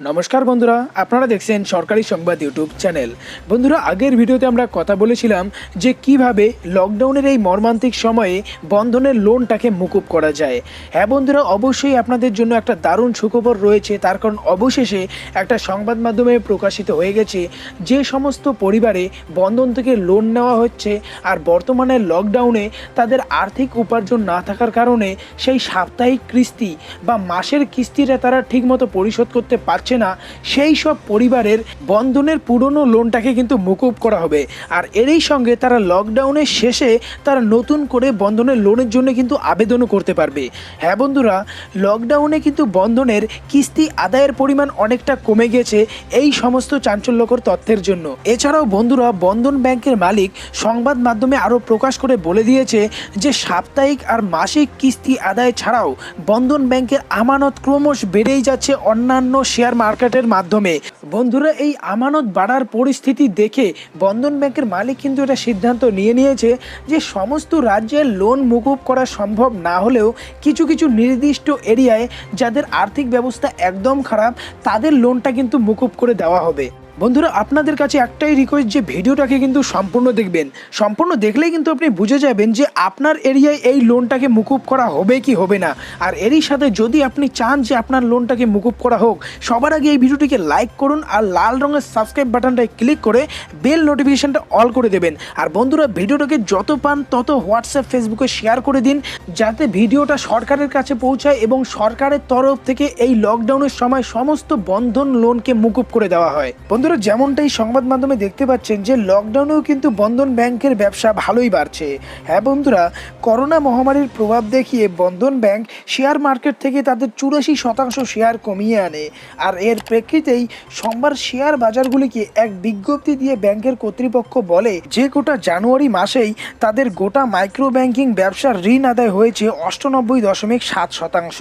নমস্কার বন্ধুরা, আপনারা দেখছেন সরকারি সংবাদ ইউটিউব চ্যানেল। বন্ধুরা, আগের ভিডিওতে আমরা কথা বলেছিলাম যে কীভাবে লকডাউনের এই মর্মান্তিক সময়ে বন্ধনের লোনটাকে মুকুব করা যায়। হ্যাঁ বন্ধুরা, অবশ্যই আপনাদের জন্য একটা দারুণ সুখবর রয়েছে। তার কারণ অবশেষে একটা সংবাদ মাধ্যমে প্রকাশিত হয়ে গেছে যে সমস্ত পরিবারে বন্ধন থেকে লোন নেওয়া হচ্ছে আর বর্তমানে লকডাউনে তাদের আর্থিক উপার্জন না থাকার কারণে সেই সাপ্তাহিক কিস্তি বা মাসের কিস্তিটা তারা ঠিকমতো পরিশোধ করতে পারছে না, সেই সব পরিবারের বন্ধনের পুরনো লোনটাকে কিন্তু মুকুব করা হবে। আর এরই সঙ্গে তারা লকডাউনের শেষে তারা নতুন করে বন্ধনের লোনের জন্য কিন্তু আবেদনও করতে পারবে। হ্যাঁ বন্ধুরা লকডাউনে কিন্তু বন্ধনের কিস্তি আদায়ের পরিমাণ অনেকটা কমে গেছে এই সমস্ত চাঞ্চল্যকর তথ্যের জন্য। এছাড়াও বন্ধুরা, বন্ধন ব্যাংকের মালিক সংবাদ মাধ্যমে আরও প্রকাশ করে বলে দিয়েছে যে, সাপ্তাহিক আর মাসিক কিস্তি আদায় ছাড়াও বন্ধন ব্যাংকের আমানত ক্রমশ বেড়েই যাচ্ছে অন্যান্য শেয়ার মার্কেটের মাধ্যমে। বন্ধুরা, এই আমানত বাড়ার পরিস্থিতি দেখে বন্ধন ব্যাংকের মালিক কিন্তু এটা সিদ্ধান্ত নিয়ে নিয়েছে যে সমস্ত রাজ্যের লোন মুকুব করা সম্ভব না হলেও কিছু কিছু নির্দিষ্ট এরিয়ায় যাদের আর্থিক ব্যবস্থা একদম খারাপ, তাদের লোনটা কিন্তু মুকুব করে দেওয়া হবে। বন্ধুরা, আপনাদের কাছে একটাই রিকোয়েস্ট যে ভিডিওটাকে কিন্তু সম্পূর্ণ দেখবেন। সম্পূর্ণ দেখলেই কিন্তু আপনি বুঝে যাবেন যে আপনার এরিয়ায় এই লোনটাকে মুকুব করা হবে কি হবে না। আর এরই সাথে যদি আপনি চান যে আপনার লোনটাকে মুকুব করা হোক, সবার আগে এই ভিডিওটিকে লাইক করুন আর লাল রঙের সাবস্ক্রাইব বাটনটায় ক্লিক করে বেল নোটিফিকেশনটা অল করে দেবেন। আর বন্ধুরা, ভিডিওটাকে যত পান তত হোয়াটসঅ্যাপ ফেসবুকে শেয়ার করে দিন, যাতে ভিডিওটা সরকারের কাছে পৌঁছায় এবং সরকারের তরফ থেকে এই লকডাউনের সময় সমস্ত বন্ধন লোনকে মুকুব করে দেওয়া হয়। বন্ধুরা, যেমনটাই সংবাদ মাধ্যমে দেখতে পাচ্ছেন যে লকডাউনেও কিন্তু বন্ধন ব্যাংকের ব্যবসা ভালোই বাড়ছে। হ্যাঁ বন্ধুরা, করোনা মহামারীর প্রভাব দেখিয়ে বন্ধন ব্যাংক শেয়ার মার্কেট থেকে তাদের চুরাশি শতাংশ শেয়ার কমিয়ে আনে। আর এর প্রেক্ষিতেই সোমবার শেয়ার বাজারগুলিকে এক বিজ্ঞপ্তি দিয়ে ব্যাংকের কর্তৃপক্ষ বলে, যে গোটা জানুয়ারি মাসেই তাদের গোটা মাইক্রো ব্যাংকিং ব্যবসার ঋণ আদায় হয়েছে অষ্টানব্বই দশমিক সাত শতাংশ।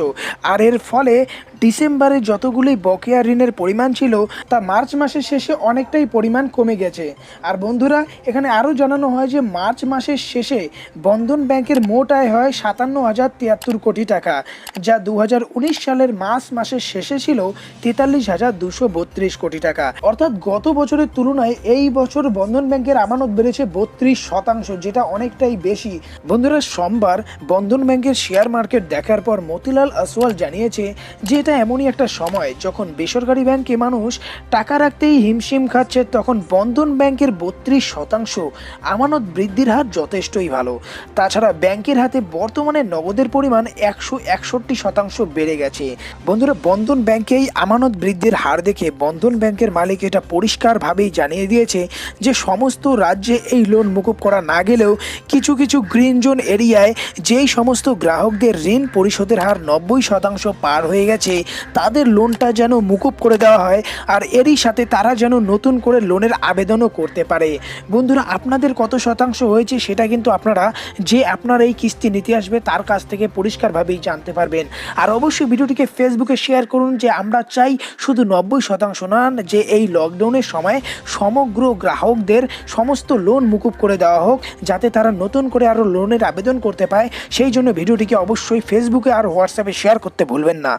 আর এর ফলে ডিসেম্বরে যতগুলি বকেয়া ঋণের পরিমাণ ছিল, তা মার্চ মাসের শেষে অনেকটাই পরিমাণ কমে গেছে। আর বন্ধুরা, এখানে আরও জানানো হয় যে, মার্চ মাসের শেষে বন্ধন ব্যাংকের মোট আয় হয় সাতান্ন হাজার তিয়াত্তর কোটি টাকা, যা দু হাজার উনিশ সালের মার্চ মাসের শেষে ছিল তেতাল্লিশ হাজার দুশো বত্রিশ কোটি টাকা। অর্থাৎ গত বছরের তুলনায় এই বছর বন্ধন ব্যাংকের আমানত বেড়েছে বত্রিশ শতাংশ, যেটা অনেকটাই বেশি। বন্ধুরা, সোমবার বন্ধন ব্যাংকের শেয়ার মার্কেট দেখার পর মতিলাল আসওয়াল জানিয়েছে যে এটা এমনই একটা সময় যখন বেসরকারি ব্যাংকে মানুষ টাকা রাখতেই হিমশিম খাচ্ছে, তখন বন্ধন ব্যাংকের বত্রিশ শতাংশ আমানত বৃদ্ধির হার যথেষ্টই ভালো। তাছাড়া ব্যাংকের হাতে বর্তমানে নগদের পরিমাণ একশো একষট্টি শতাংশ বেড়ে গেছে। বন্ধুরা, বন্ধন ব্যাংকেই আমানত বৃদ্ধির হার দেখে বন্ধন ব্যাংকের মালিক এটা পরিষ্কারভাবেই জানিয়ে দিয়েছে যে সমস্ত রাজ্যে এই লোন মুকুব করা না গেলেও কিছু কিছু গ্রিন জোন এরিয়ায় যেই সমস্ত গ্রাহকদের ঋণ পরিশোধের হার নব্বই শতাংশ পার হয়ে গেছে তাদের লোনটা যেন মুকুব করে দেওয়া হয় আর এরই সাথে তারা যেন নতুন করে লোনের আবেদনও করতে পারে। বন্ধুরা, আপনাদের কত শতাংশ হয়েছে সেটা কিন্তু আপনারা যে আপনার এই কিস্তি নিতে আসবে তার কাছ থেকে পরিষ্কারভাবেই জানতে পারবেন। আর অবশ্যই ভিডিওটিকে ফেসবুকে শেয়ার করুন যে আমরা চাই শুধু নব্বই শতাংশ না, যে এই লকডাউনের সময় সমগ্র গ্রাহকদের সমস্ত লোন মুকুব করে দেওয়া হোক, যাতে তারা নতুন করে আরও লোনের আবেদন করতে পায়। সেই জন্য ভিডিওটিকে অবশ্যই ফেসবুকে আর হোয়াটসঅ্যাপে শেয়ার করতে ভুলবেন না।